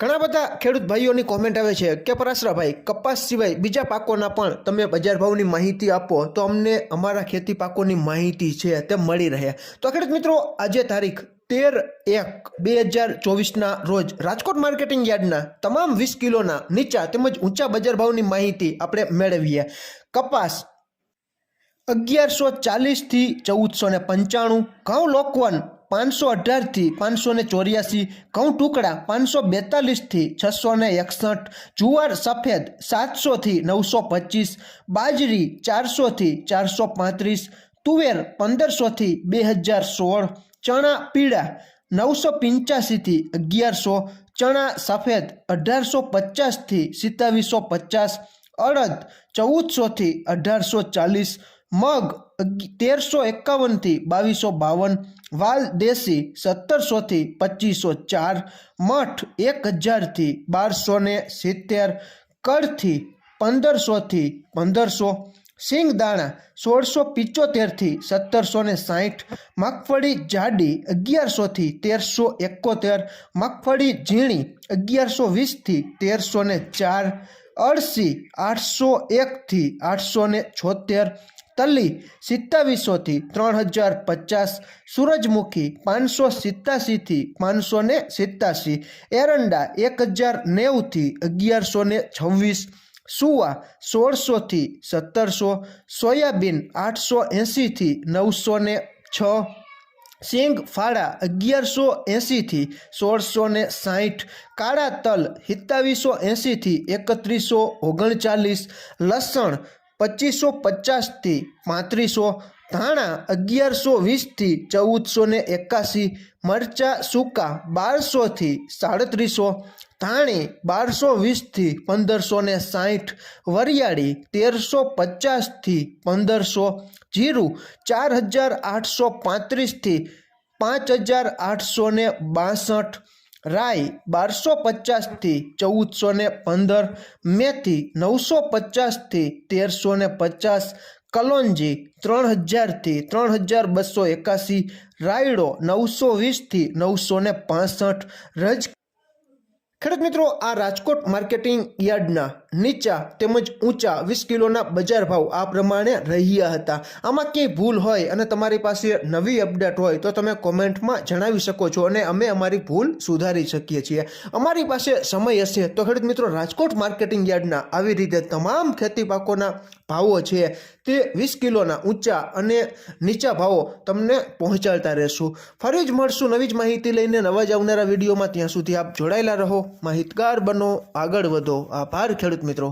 ઘણા બધા ખેડૂત ભાઈઓની કોમેન્ટ આવે છે કે, પરાશરાભાઈ, કપાસ સિવાય બીજા પાકોના પણ તમે બજાર ભાવની માહિતી આપો તો અમને અમારા ખેતી પાકોની માહિતી છે તે મળી રહે. તો ખેડૂત મિત્રો, આજે તારીખ તેર એક બે હજાર ચોવીસના રોજ રાજકોટ માર્કેટિંગ યાર્ડના તમામ વીસ કિલોના નીચા તેમજ ઊંચા બજાર ભાવની માહિતી આપણે મેળવીએ. કપાસ અગિયારસો ચાલીસથી ચૌદસો ને પંચાણું, ઘઉં લોકવન પાંચસો અઢારથી પાંચસો ને ચોર્યાસી, ઘઉં ટુકડા પાંચસો બેતાલીસથી છસો ને એકસઠ, જુવાર સફેદ સાતસોથી નવસો પચીસ, બાજરી ચારસોથી ચારસો પાંત્રીસ, તુવેર પંદરસોથી બે હજાર સોળ, ચણા પીળા નવસો પંચ્યાસીથી અગિયારસો, ચણા સફેદ અઢારસો પચાસથી સિત્તાવીસો પચાસ, અડદ ચૌદસોથી અઢારસો ચાલીસ મગ તેરસો એકાવનથી બાવીસો બાવન, વાલ દેશી સત્તરસોથી પચીસો ચાર, મઠ એક હજારથી બારસો ને સિત્તેર કડથી પંદરસોથી પંદરસો સિંગદાણા સોળસો પિચોતેરથી સત્તરસો ને સાહીઠ, મગફળી જાડી અગિયારસોથી તેરસો એકોતેર, મગફળી ઝીણી અગિયારસો વીસથી તેરસો ને ચાર, અળસી આઠસો એકથી આઠસો ને છોતેર તલી સિત્તાવીસોથી ત્રણ હજાર પચાસ, સૂરજમુખી પાંચસો સિત્તાસીથી પાંચસો ને સિત્તાસી, એરંડા એક હજાર નેવુંથી અગિયારસો ને છવ્વીસ, સુવા સોળસોથી સત્તરસો, સોયાબીન આઠસો એંસીથી નવસો ને છ સિંગ ફાળા અગિયારસો એંસીથી સોળસો ને સાહીઠ કાળા તલ સિત્તાવીસો એંસીથી એકત્રીસો ઓગણચાલીસ, લસણ પચીસો પચાસથી પાંત્રીસો, ધાણા અગિયારસો વીસથી ચૌદસો ને એકાસી, મરચા સૂકા બારસોથી સાડત્રીસો, ધાણી બારસો વીસથી પંદરસો ને સાહીઠ વરિયાળી તેરસો પચાસથી પંદરસો, જીરું ચાર હજાર આઠસો પાંત્રીસથી પાંચ હજાર આઠસો ને બાસઠ રાઈ બારસો પચાસથી ચૌદસો ને પંદર, મેથી નવસો પચાસથી તેરસો ને પચાસ, કલોંજી ત્રણ હજારથી ત્રણ હજાર બસો એકાસી, રાયડો નવસો વીસથી નવસો ને પાસઠ રજ ખેડૂત મિત્રો, આ રાજકોટ માર્કેટિંગ યાર્ડના નીચા તેમજ ઊંચા વીસ કિલોના બજાર ભાવ આ પ્રમાણે રહ્યા હતા. આમાં ક્યાંય ભૂલ હોય અને તમારી પાસે નવી અપડેટ હોય તો તમે કોમેન્ટમાં જણાવી શકો છો અને અમે અમારી ભૂલ સુધારી શકીએ છીએ. અમારી પાસે સમય હશે તો ખેડૂત મિત્રો, રાજકોટ માર્કેટિંગ યાર્ડના આવી રીતે તમામ ખેતી પાકોના ભાવો છે તે વીસ કિલોના ઊંચા અને નીચા ભાવો તમને પહોંચાડતા રહેશું. ફરી જ મળશું નવી જ માહિતી લઈને નવા જ આવનારા વિડીયોમાં. ત્યાં સુધી આપ જોડાયેલા રહો. માહિતગાર બનો આગળ વધો. આભાર ખેડૂત મિત્રો.